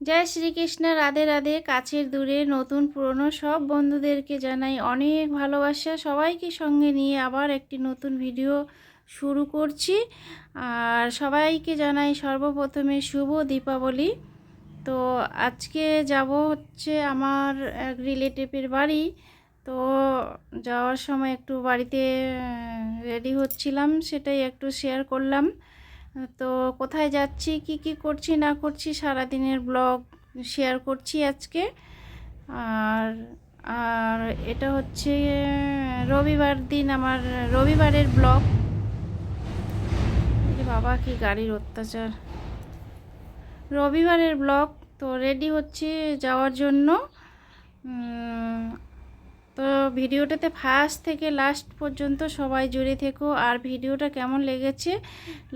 জয় শ্রীকৃষ্ণ, রাধে রাধে। কাছের দূরে নতুন পুরনো সব বন্ধুদেরকে জানাই অনেক ভালোবাসা। সবাইকে সঙ্গে নিয়ে আবার একটি নতুন ভিডিও শুরু করছি। আর সবাইকে জানাই সর্বপ্রথমে শুভ দীপাবলি। তো আজকে যাব হচ্ছে আমার এক রিলেটিভের বাড়ি। তো যাওয়ার সময় একটু বাড়িতে রেডি হচ্ছিলাম, সেটাই একটু শেয়ার করলাম। তো কোথায় যাচ্ছি, কি কি করছি, না করছি সারাদিনের ব্লগ শেয়ার করছি আজকে। আর আর এটা হচ্ছে রবিবার দিন আমার রবিবারের ব্লগ। বাবা, কি গাড়ির অত্যাচার। রবিবারের ব্লগ, তো রেডি হচ্ছে যাওয়ার জন্য। তো ভিডিওটাতে ফার্স্ট থেকে লাস্ট পর্যন্ত সবাই জুড়ে থেকো। আর ভিডিওটা কেমন লেগেছে,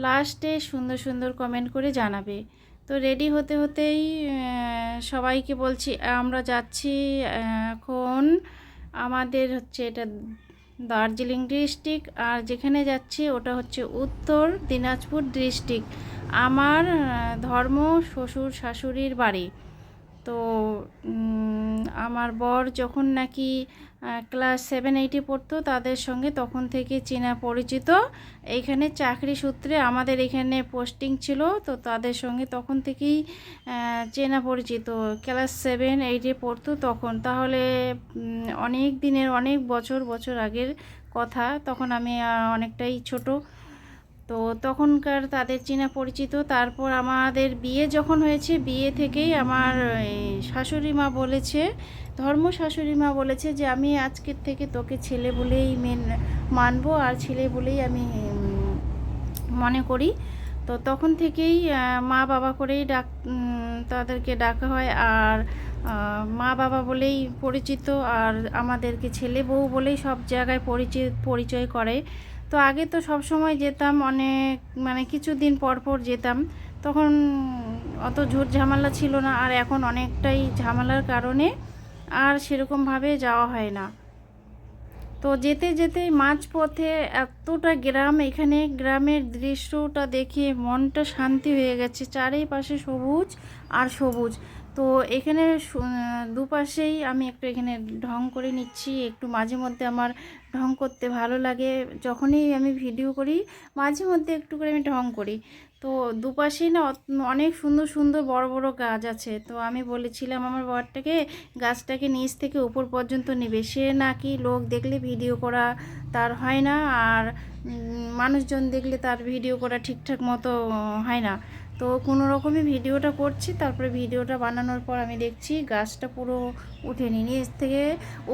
লাস্টে সুন্দর সুন্দর কমেন্ট করে জানাবে। তো রেডি হতে হতেই সবাইকে বলছি, আমরা যাচ্ছি এখন আমাদের হচ্ছে এটা দার্জিলিং ডিস্ট্রিক্ট, আর যেখানে যাচ্ছি ওটা হচ্ছে উত্তর দিনাজপুর ডিস্ট্রিক্ট। আমার ধর্ম, শ্বশুর, শাশুড়ির বাড়ি। তো আমার বর যখন নাকি ক্লাস সেভেন এইটে পড়তো তাদের সঙ্গে, তখন থেকে চেনা পরিচিত। এইখানে চাকরি সূত্রে আমাদের এখানে পোস্টিং ছিল, তো তাদের সঙ্গে তখন থেকেই চেনা পরিচিত। ক্লাস সেভেন এইটে পড়তো তখন। তাহলে অনেক দিনের, অনেক বছর বছর আগের কথা। তখন আমি অনেকটাই ছোট। তো তখনকার তাদের চেনা পরিচিত, তারপর আমাদের বিয়ে যখন হয়েছে, বিয়ে থেকেই আমার শাশুড়ি মা বলেছে, ধর্ম শাশুড়ি মা বলেছে যে, আমি আজকের থেকে তোকে ছেলে বলেই মেন, মানবো আর ছেলে বলেই আমি মনে করি। তো তখন থেকেই মা বাবা করেই ডাক তাদেরকে ডাকা হয় আর মা বাবা বলেই পরিচিত আর আমাদেরকে ছেলে বউ বলেই সব জায়গায় পরিচয় পরিচয় করে। তো আগে তো সব সময় যেতাম, অনেক মানে কিছুদিন পর পর যেতাম। তখন অত ঝুট ঝামেলা ছিল না, আর এখন অনেকটাই ঝামেলার কারণে আর সেরকমভাবে যাওয়া হয় না। তো যেতে যেতে মাঝপথে এতটা গ্রাম, এখানে গ্রামের দৃশ্যটা দেখে মনটা শান্তি হয়ে গেছে। চারিপাশে সবুজ আর সবুজ। তো এখানে দুপাশেই আমি একটু এখানে ঢং করে নিচ্ছি। একটু মাঝে মধ্যে আমার ঢং করতে ভালো লাগে। যখনই আমি ভিডিও করি, মাঝে মধ্যে একটু করে আমি ঢং করি। তো দুপাশেই না অনেক সুন্দর সুন্দর বড় বড় গাছ আছে। তো আমি বলেছিলাম আমার বরটাকে, গাছটাকে নিচ থেকে উপর পর্যন্ত নেবে। সে নাকি লোক দেখলে ভিডিও করা তার হয় না, আর মানুষজন দেখলে তার ভিডিও করা ঠিকঠাক মতো হয় না। তো কোনো রকমই ভিডিওটা করছি, তারপরে ভিডিওটা বানানোর পর আমি দেখছি গাছটা পুরো উঠেনি নিচ থেকে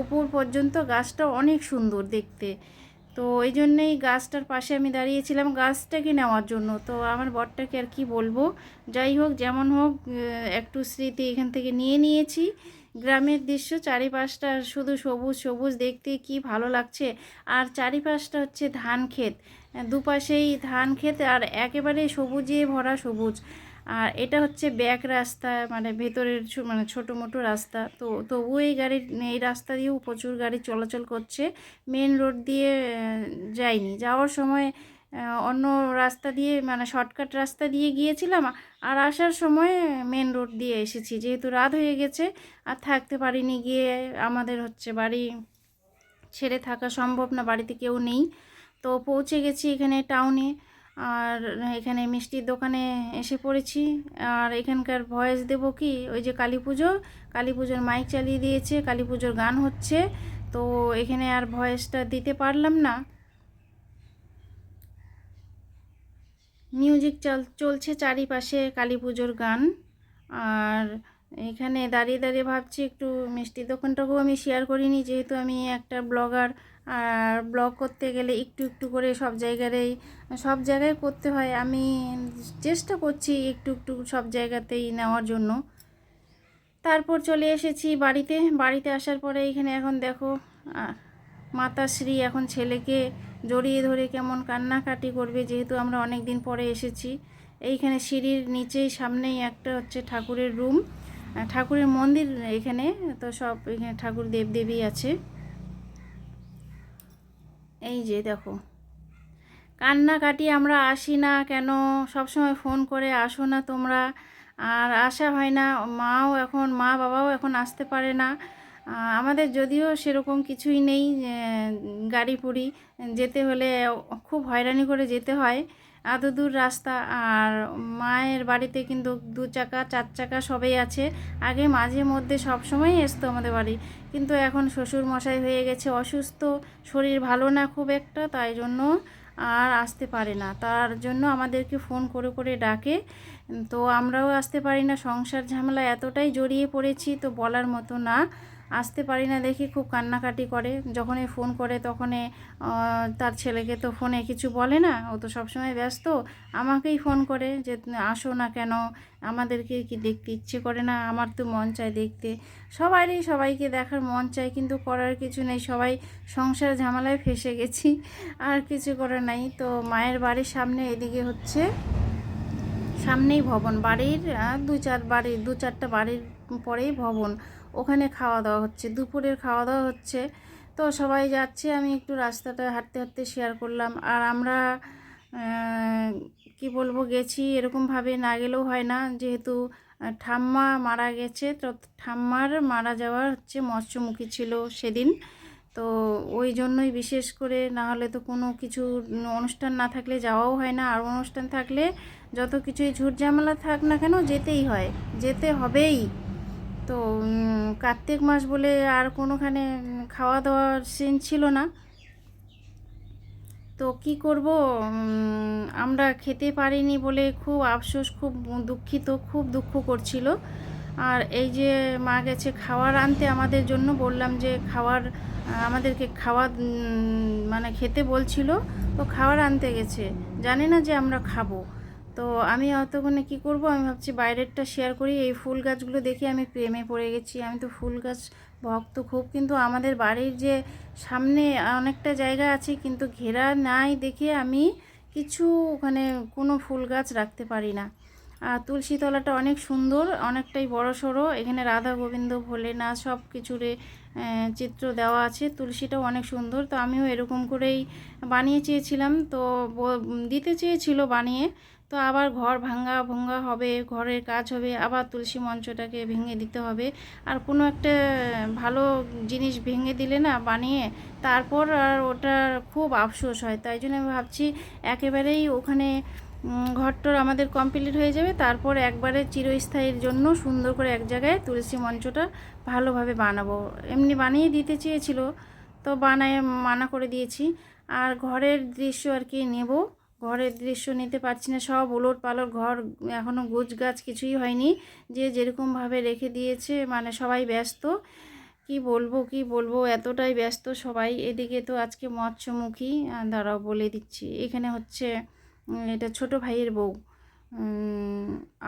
উপর পর্যন্ত গাছটা অনেক সুন্দর দেখতে। তো ওই জন্যেই গাছটার পাশে আমি দাঁড়িয়েছিলাম গাছটাকে নেওয়ার জন্য। তো আমার বরটাকে আর কি বলব, যাই হোক যেমন হোক একটু স্মৃতি এখান থেকে নিয়ে নিয়েছি। গ্রামের দৃশ্য চারিপাশটা শুধু সবুজ সবুজ দেখতে কি ভালো লাগছে। আর চারিপাশটা হচ্ছে ধান ক্ষেত। দুপাশেই ধান ক্ষেত আর একেবারে সবুজে ভরা সবুজ। আর এটা হচ্ছে ব্যাক রাস্তা মানে ভেতরের মানে ছোটো মোটো রাস্তা। তো তবুও এই গাড়ির, এই রাস্তা দিয়েও প্রচুর গাড়ি চলাচল করছে। মেন রোড দিয়ে যায়নি। যাওয়ার সময় অন্য রাস্তা দিয়ে মানে শর্টকাট রাস্তা দিয়ে গিয়েছিলাম। আর আসার সময় মেন রোড দিয়ে এসেছি। যেহেতু রাত হয়ে গেছে, আর থাকতে পারিনি গিয়ে, আমাদের হচ্ছে বাড়ি ছেড়ে থাকা সম্ভব না, বাড়িতে কেউ নেই। তো পৌঁছে গেছি এখানে টাউনে আর এখানে মিষ্টির দোকানে এসে পড়েছি। আর এখানকার ভয়েস দেব কি, ওই যে কালী পুজো, কালী পুজোর মাইক চালিয়ে দিয়েছে, কালী পুজোর গান হচ্ছে। তো এখানে আর ভয়েসটা দিতে পারলাম না। মিউজিক চল, চলছে চারিপাশে কালী পুজোর গান। আর এখানে দাঁড়িয়ে দাঁড়িয়ে ভাবছি একটু মিষ্টির দোকানটাকেও আমি শেয়ার করিনি, যেহেতু আমি একটা ব্লগার আর ব্লগ করতে গেলে একটু একটু করে সব জায়গাতেই, সব জায়গায় করতে হয়। আমি চেষ্টা করছি একটু একটু সব জায়গাতেই নেওয়ার জন্য। তারপর চলে এসেছি বাড়িতে। বাড়িতে আসার পরে এখানে এখন দেখো মাতাশ্রী এখন ছেলেকে জড়িয়ে ধরে কেমন কান্নাকাটি করবে, যেহেতু আমরা অনেক দিন পরে এসেছি। এইখানে সিঁড়ির নিচেই সামনেই একটা হচ্ছে ঠাকুরের রুম। ঠাকুরের মন্দির এখানে, তো সব এখানে ঠাকুর দেবদেবী আছে। এই যে দেখো। কান্নাকাটি আমরা আসি না কেন? সবসময় ফোন করে আসো না তোমরা। আর আসা হয় না, মাও এখন, মা বাবাও এখন আসতে পারে না। আমাদের যদিও সেরকম কিছুই নেই গাড়ি পুড়ি যেতে হলে খুব হয়রানি করে যেতে হয়। এত দূর রাস্তা, আর মায়ের বাড়িতে কিন্তু দু চাকা, চার চাকা সবই আছে। আগে মাঝে মধ্যে সব সময় আসতো আমাদের বাড়ি, কিন্তু এখন শ্বশুর মশাই হয়ে গেছে, অসুস্থ, শরীর ভালো না খুব একটা, তাই জন্য আর আসতে পারে না। তার জন্য আমাদেরকে ফোন করে করে ডাকে, তো আমরাও আসতে পারি না। সংসার ঝামেলা এতটাই জড়িয়ে পড়েছি, তো বলার মতো না। আসতে পারি না দেখি খুব কান্নাকাটি করে। যখনই ফোন করে তখনই তার ছেলেকে তো ফোনে কিছু বলে না। ও তো সবসময় ব্যস্ত। আমাকেই ফোন করে যে, আসো না কেন? আমাদেরকে কি দেখতে ইচ্ছে করে না? আমার তো মন চায় দেখতে। সবারই, সবাইকে দেখার মন চায়, কিন্তু করার কিছু নেই। সবাই সংসার ঝামেলায় ফেসে গেছি। আর কিছু করার নাই। তো মায়ের বাড়ির সামনে এদিকে হচ্ছে, সামনেই ভবন। বাড়ির দু চার বাড়ি, দু চারটা বাড়ির পরেই ভবন। ওখানে খাওয়া দাওয়া হচ্ছে, দুপুরের খাওয়া দাওয়া হচ্ছে। তো সবাই যাচ্ছে, আমি একটু রাস্তাটা হাঁটতে হাঁটতে শেয়ার করলাম। আর আমরা কি বলব, গেছি এরকমভাবে না গেলেও হয় না। যেহেতু ঠাম্মা মারা গেছে, তো ঠাম্মার মারা যাওয়ার হচ্ছে মৎস্যমুখী ছিল সেদিন। তো ওই জন্যই বিশেষ করে না হলে তো কোনো কিছু অনুষ্ঠান না থাকলে যাওয়াও হয় না। আর অনুষ্ঠান থাকলে যত কিছুই ঝুট ঝামেলা থাক না কেন, যেতেই হয়। যেতে হবেই। তো কার্তিক মাস বলে আর কোনোখানে খাওয়া দাওয়ার সিন ছিল না। তো কি করব? আমরা খেতে পারিনি বলে খুব আফসোস, খুব দুঃখিত, খুব দুঃখ করছিল। আর এই যে মা গেছে খাওয়ার আনতে আমাদের জন্য বললাম যে খাওয়ার আমাদেরকে খাওয়া মানে খেতে বলছিল, তো খাবার আনতে গেছে। জানে না যে আমরা খাব। তো আমি অতক্ষণে কি করব? আমি ভাবছি বাইরেরটা শেয়ার করি। এই ফুল গাছগুলো দেখে আমি প্রেমে পড়ে গেছি। আমি তো ফুল গাছ ভক্ত খুব। কিন্তু আমাদের বাড়ির যে সামনে অনেকটা জায়গা আছে, কিন্তু ঘেরা নাই দেখে আমি কিছু ওখানে কোনো ফুল গাছ রাখতে পারি না। আর তুলসী তলাটা অনেক সুন্দর, অনেকটাই বড় সড়ো। এখানে রাধা গোবিন্দ, ভোলেনাথ সব কিছুরে চিত্র দেওয়া আছে। তুলসীটাও অনেক সুন্দর। তো আমিও এরকম করেই বানিয়ে চেয়েছিলাম। তো দিতে চেয়েছিল বানিয়ে। তো আবার ঘর ভাঙ্গা ভঙ্গা হবে, ঘরের কাজ হবে, আবার তুলসী মঞ্চটাকে ভেঙে দিতে হবে। আর কোনো একটা ভালো জিনিস ভেঙে দিলে না বানিয়ে তারপর আর ওটার খুব আফসোস হয়। তাই জন্য আমি ভাবছি একেবারেই ওখানে ঘরটর আমাদের কমপ্লিট হয়ে যাবে। তারপর একবারে চিরস্থায়ীর জন্য সুন্দর করে এক জায়গায় তুলসী মঞ্চটা ভালোভাবে বানাবো। এমনি বানিয়ে দিতে চেয়েছিল, তো বানায়, মানা করে দিয়েছি। আর ঘরের দৃশ্য আর কি নেব। ঘরের দৃশ্য নিতে পারছি না, সব উলট পালট ঘর এখনও গোছ গাছ কিছুই হয়নি। যে যেরকমভাবে রেখে দিয়েছে মানে সবাই ব্যস্ত। কি বলব কি বলব, এতটাই ব্যস্ত সবাই। এদিকে তো আজকে মৎস্যমুখী দাঁড়াও বলে দিচ্ছি। এখানে হচ্ছে এটা ছোট ভাইয়ের বউ।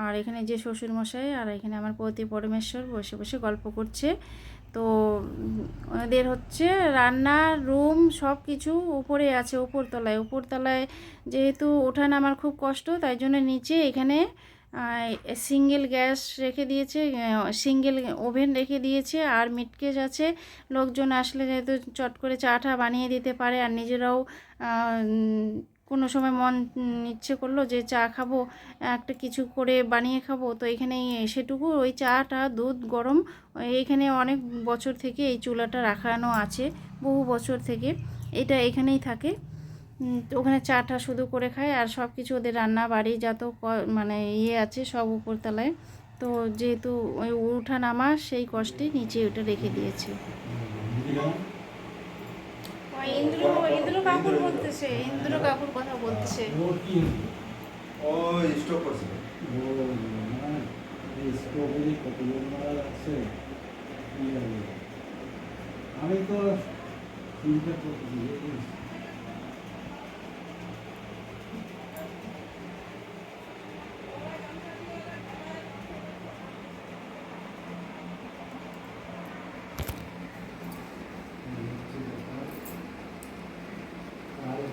আর এখানে যে শ্বশুর মশাই আর এখানে আমার পতি পরমেশ্বর বসে বসে গল্প করছে। তো ওদের হচ্ছে রান্নার রুম সব কিছু উপরে আছে, উপরতলায়। উপরতলায় যেহেতু ওঠান আমার খুব কষ্ট, তাই জন্য নিচে এখানে সিঙ্গেল গ্যাস রেখে দিয়েছে সিঙ্গেল ওভেন রেখে দিয়েছে, আর মিটকেস আছে। লোকজন আসলে যেহেতু চট করে চাটা বানিয়ে দিতে পারে, আর নিজেরাও কোনো সময় মন ইচ্ছে করল যে চা খাব, একটা কিছু করে বানিয়ে খাব, তো এখানে সেটুকু। ওই চাটা দুধ গরম এইখানে অনেক বছর থেকে এই চুলাটা রাখানো আছে, বহু বছর থেকে। এটা এখানেই থাকে। ওখানে চাটা শুধু করে খায় আর সব কিছু ওদের রান্না বাড়ি যত মানে ইয়ে আছে সব উপরতলায়। তো যেহেতু ওই উঠা নামা সেই কষ্টে নিচে ওটা রেখে দিয়েছে। ইন্দ্র ইন্দ্র কাকুর বলতেছে, ইন্দ্র কাকুর কথা বলতেছে। ও স্টপ করছে আমি তো চিন্তা যত আসতে যাওয়া হয় ওর আসলে তো অন্য সময় বলে যে না আছে দেখি হ্যাঁ। আমি- আমি বলব যে আজকে যাওয়া হবে না আজকে যাওয়া হবে না। এই- এখন- এটা কিন্তু এখন আমি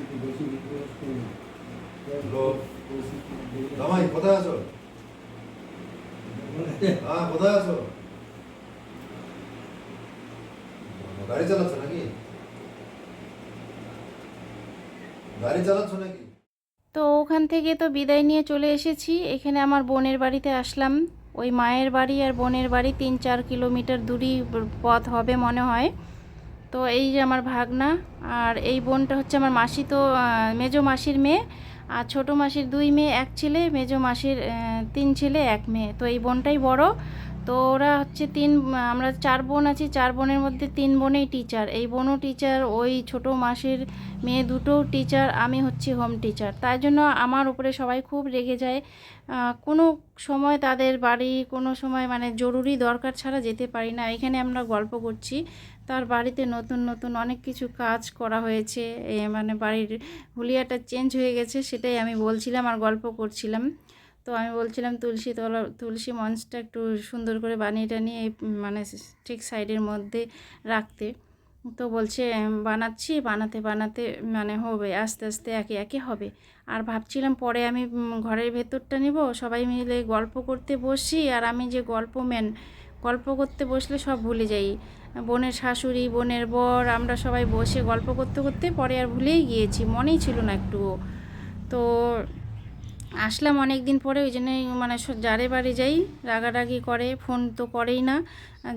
একটু বেশি রিকোয়েস্ট করি না। লোক। জামাই কোথায় আছো? হ্যাঁ কোথায় আছো? গাড়ি চালাচ্ছ নাকি? গাড়ি চালাচ্ছ নাকি? তো ওখান থেকে তো বিদায় নিয়ে চলে এসেছি। এখানে আমার বোনের বাড়িতে আসলাম। ওই মায়ের বাড়ি আর বোনের বাড়ি তিন চার কিলোমিটার দূরই পথ হবে মনে হয়। তো এই যে আমার ভাগনা আর এই বোনটা হচ্ছে আমার মাসি তো মেজো মাসির মেয়ে আর ছোটো মাসির দুই মেয়ে, এক ছেলে, মেজো মাসির তিন ছেলে, এক মেয়ে। তো এই বোনটাই বড়। তো ওরা হচ্ছে তিন, আমরা চার বোন আছি, চার বোনের মধ্যে তিন বোনেই টিচার এই বোনও টিচার ওই ছোট মাসির মেয়ে দুটো টিচার আমি হচ্ছি হোম টিচার তাই জন্য আমার উপরে সবাই খুব রেগে যায়। কোনো সময় তাদের বাড়ি, কোনো সময় মানে জরুরি দরকার ছাড়া যেতে পারি না। এখানে আমরা গল্প করছি। তার বাড়িতে নতুন নতুন অনেক কিছু কাজ করা হয়েছে। মানে বাড়ির হুলিয়াটা চেঞ্জ হয়ে গেছে, সেটাই আমি বলছিলাম আর গল্প করছিলাম। তো আমি বলছিলাম তুলসী তলা, তুলসী মঞ্চটা একটু সুন্দর করে বানিয়ে টানিয়ে মানে ঠিক সাইডের মধ্যে রাখতে। তো বলছে বানাচ্ছি, বানাতে বানাতে মানে হবে, আস্তে আস্তে একে একে হবে। আর ভাবছিলাম পরে আমি ঘরের ভেতরটা নিব, সবাই মিলে গল্প করতে বসি, আর আমি যে গল্প ম্যান, গল্প করতে বসলে সব ভুলে যাই। বোনের শাশুড়ি, বোনের বর, আমরা সবাই বসে গল্প করতে করতে পরে আর ভুলেই গিয়েছি, মনেই ছিল না একটুও। তো আসলাম অনেক দিন পরে, ওই জন্যই মানে যারে বাড়ি যাই, রাগারাগি করে, ফোন তো করেই না।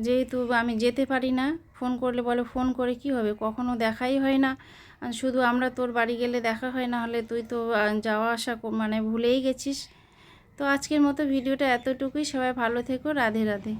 যেহেতু আমি যেতে পারি না, ফোন করলে বলে, ফোন করে কি হবে? কখনো দেখাই হয় না। শুধু আমরা তোর বাড়ি গেলে দেখা হয়, না হলে তুই তো যাওয়া আসা মানে ভুলেই গেছিস। তো আজকের মতো ভিডিওটা এতটুকুই। সবাই ভালো থেকো। রাধে রাধে।